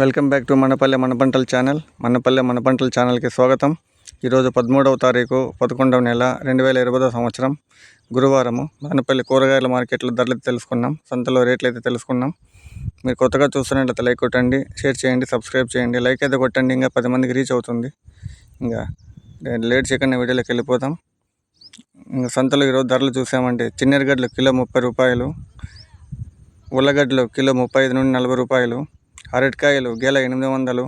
Welcome back to మనపల్లె మన పంటల channel. మనపల్లె మన పంటల ఛానల్కి స్వాగతం. ఈరోజు పదమూడవ తారీఖు పదకొండవ నెల రెండు వేల ఇరవై సంవత్సరం గురువారము. మనపల్లి కూరగాయల మార్కెట్లో ధరలు తెలుసుకున్నాం. సంతలో రేట్లు అయితే తెలుసుకున్నాం. మీరు కొత్తగా చూస్తున్నట్లయితే లైక్ కొట్టండి షేర్ చేయండి సబ్స్క్రైబ్ చేయండి. లైక్ అయితే కొట్టండి ఇంకా పది మందికి రీచ్ అవుతుంది. ఇంకా లేట్ చేయకుండా వీడియోలోకి వెళ్ళిపోతాం ఇంకా సంతలో ఈరోజు ధరలు చూసామంటే చిన్నెరగడ్డలు కిలో ముప్పై రూపాయలు ఉల్లగడ్డలు కిలో ముప్పై ఐదు నుండి నలభై రూపాయలు అరటికాయలు గెల ఎనిమిది వందలు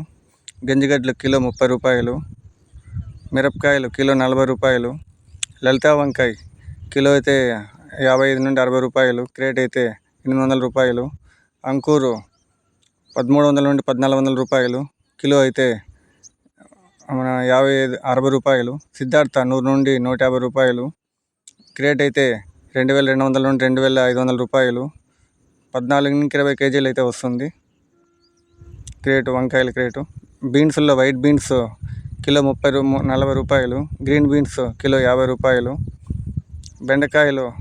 గంజిగడ్డలు కిలో ముప్పై రూపాయలు మిరపకాయలు కిలో నలభై రూపాయలు లలితా వంకాయ కిలో అయితే యాభై ఐదు నుండి అరవై రూపాయలు క్రేట్ అయితే ఎనిమిది వందల రూపాయలు అంకూరు పదమూడు వందల నుండి పద్నాలుగు వందల రూపాయలు కిలో అయితే మన యాభై ఐదు అరవై రూపాయలు సిద్ధార్థ నూరు నుండి నూట యాభై రూపాయలు క్రేట్ అయితే రెండు వేల రెండు వందల నుండి రెండు వేల ఐదు వందల రూపాయలు పద్నాలుగు నుంచి ఇరవై కేజీలు అయితే వస్తుంది. క్రేటు వంకాయల క్రేటు. బీన్స్లో వైట్ బీన్స్ కిలో ముప్పై రూ నలభై రూపాయలు. గ్రీన్ బీన్స్ కిలో యాభై రూపాయలు. బెండకాయలు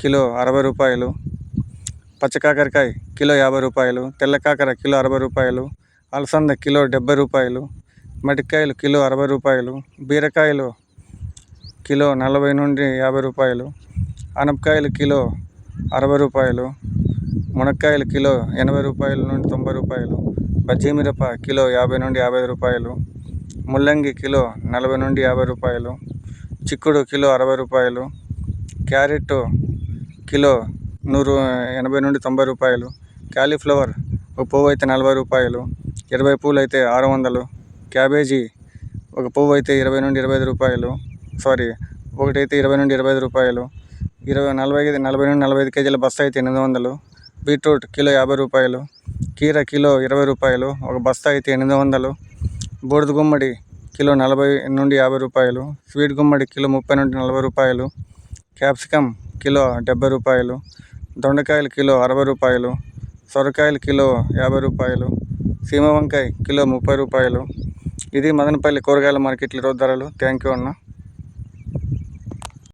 కిలో అరవై రూపాయలు. పచ్చకాకరకాయ కిలో యాభై రూపాయలు. తెల్ల కాకర కిలో అరవై రూపాయలు. అలసంద కిలో డెబ్బై రూపాయలు. మటికాయలు కిలో అరవై రూపాయలు. బీరకాయలు కిలో నలభై నుండి యాభై రూపాయలు. అనపకాయలు కిలో అరవై రూపాయలు. మునక్కాయలు కిలో ఎనభై రూపాయల నుండి తొంభై రూపాయలు బజ్జీ మిరప కిలో యాభై నుండి యాభై రూపాయలు ముల్లంగి కిలో నలభై నుండి యాభై రూపాయలు చిక్కుడు కిలో అరవై రూపాయలు క్యారెట్ కిలో నూరు ఎనభై నుండి తొంభై రూపాయలు క్యాలీఫ్లవర్ ఒక పువ్వు అయితే నలభై రూపాయలు ఇరవై పూలు అయితే ఆరు వందలు క్యాబేజీ ఒక పువ్వు అయితే ఇరవై నుండి ఇరవై ఐదు రూపాయలు సారీ ఒకటైతే ఇరవై నుండి ఇరవై ఐదు రూపాయలు ఇరవై నలభై ఐదు నలభై నుండి నలభై ఐదు కేజీల బస్తా అయితే ఎనిమిది వందలు బీట్రూట్ కిలో యాభై రూపాయలు కీర కిలో ఇరవై రూపాయలు ఒక బస్తా అయితే ఎనిమిది వందలు బూడిద గుమ్మడి కిలో నలభై నుండి యాభై రూపాయలు స్వీట్ గుమ్మడి కిలో ముప్పై నుండి నలభై రూపాయలు క్యాప్సికమ్ కిలో డెబ్బై రూపాయలు దొండకాయలు కిలో అరవై రూపాయలు సొరకాయలు కిలో యాభై రూపాయలు సీమ వంకాయ కిలో ముప్పై రూపాయలు. ఇది మదనపల్లి కూరగాయల మార్కెట్లో ఈరోజు ధరలు. థ్యాంక్ యూ అన్న.